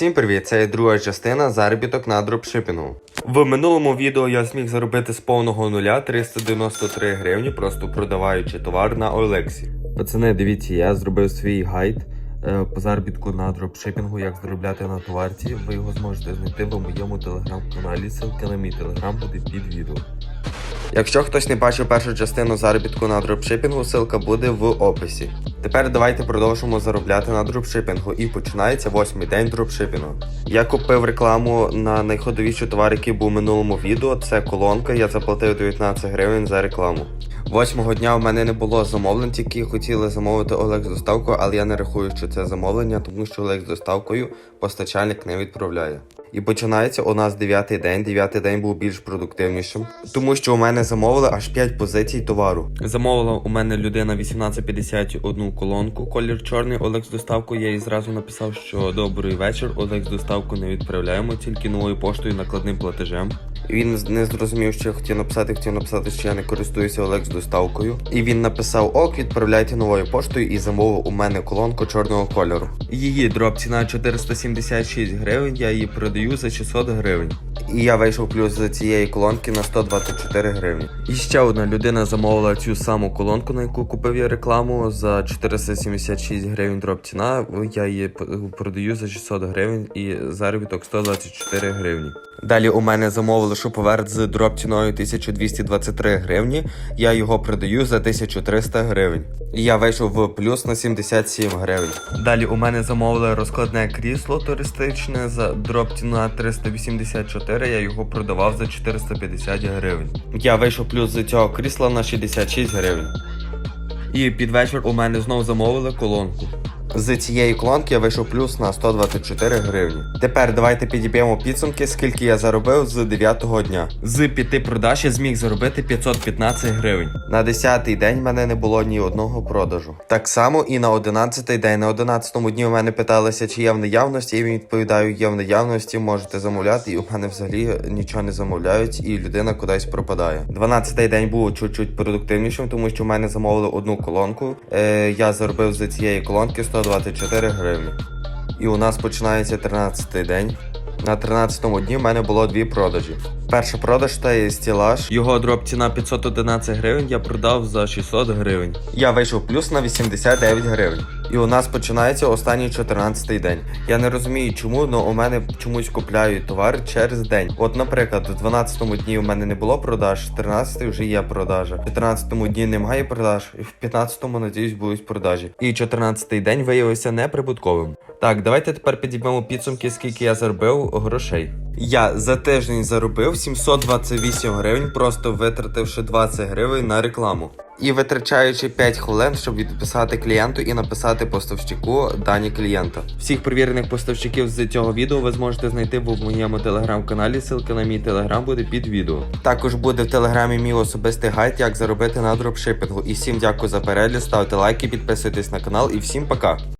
Всім привіт! Це є друга частина заробіток на дропшипінгу. В минулому відео я зміг заробити з повного нуля 393 гривні, просто продаваючи товар на OLX. Пацани, дивіться, я зробив свій гайд е, по заробітку на дропшипінгу, як заробляти на товарці. Ви його зможете знайти в моєму телеграм-каналі. Ссылка на мій телеграм буде під відео. Якщо хтось не бачив першу частину заробітку на дропшипінгу, ссылка буде в описі. Тепер давайте продовжимо заробляти на дропшипінгу і починається восьмий день дропшипінгу. Я купив рекламу на найходовіший товар, який був у минулому відео. Це колонка. Я заплатив 19 гривень за рекламу. Восьмого дня в мене не було замовлень, які хотіли замовити Олег з доставкою, але я не рахую, що це замовлення, тому що Олег з доставкою постачальник не відправляє. І починається у нас дев'ятий день. Дев'ятий день був більш продуктивнішим, тому що у мене замовили аж 5 позицій товару. Замовила у мене людина 1850 одну колонку, колір чорний Олекс доставку. Я їй зразу написав, що добрий вечір. Олекс доставку не відправляємо, тільки новою поштою накладним платежем. Він не зрозумів, що я хотів написати, хотів написати, що я не користуюся Олег з доставкою. І він написав ок, відправляйте новою поштою і замовив у мене колонку чорного кольору. Її дроп ціна 476 гривень, я її продаю за 600 гривень. І я вийшов плюс з цієї колонки на 124 гривні. І ще одна людина замовила цю саму колонку, на яку купив я рекламу за 476 гривень дроп ціна. Я її продаю за 600 гривень і заробіток 124 гривні. Далі у мене замовили шуповерт з дроп ціною 1223 гривні. Я його продаю за 1300 гривень. Я вийшов в плюс на 77 гривень. Далі у мене замовили розкладне крісло туристичне за дроп ціна 384. Я його продавав за 450 гривень. Я вийшов плюс з цього крісла на 66 гривень. І під вечір у мене знову замовили колонку. З цієї колонки я вийшов плюс на 124 гривні. Тепер давайте підіб'ємо підсумки, скільки я заробив з 9-го дня. З 5 продаж я зміг заробити 515 гривень. На 10-й день в мене не було ні одного продажу. Так само і на 11-й день. На 11-му дні у мене питалися, чи є в наявності, і відповідаю, є в наявності, можете замовляти. І у мене взагалі нічого не замовляють, і людина кудись пропадає. 12-й день був чуть-чуть продуктивнішим, тому що в мене замовили одну колонку. Е, я заробив з цієї колонки 124 гривні. І у нас починається 13-й день. На 13-му дні в мене було дві продажі. Перша продаж це є стілаж. Його дроп ціна 511 гривень, я продав за 600 гривень. Я вийшов плюс на 89 гривень. І у нас починається останній 14-й день. Я не розумію, чому, але у мене чомусь купляють товар через день. От, наприклад, в 12-му дні у мене не було продаж, в 13-й вже є продажа. В 14-му дні немає продаж, і в 15-му, надіюсь, будуть продажі. І 14-й день виявився неприбутковим. Так, давайте тепер підіб'ємо підсумки, скільки я заробив грошей. Я за тиждень заробив 728 гривень, просто витративши 20 гривень на рекламу. І витрачаючи 5 хвилин, щоб відписати клієнту і написати поставщику дані клієнта. Всіх перевірених поставщиків з цього відео ви зможете знайти в моєму телеграм-каналі. Ссылка на мій телеграм буде під відео. Також буде в телеграмі мій особистий гайд, як заробити на дропшипінгу. І всім дякую за перегляд, ставте лайки, підписуйтесь на канал і всім пока.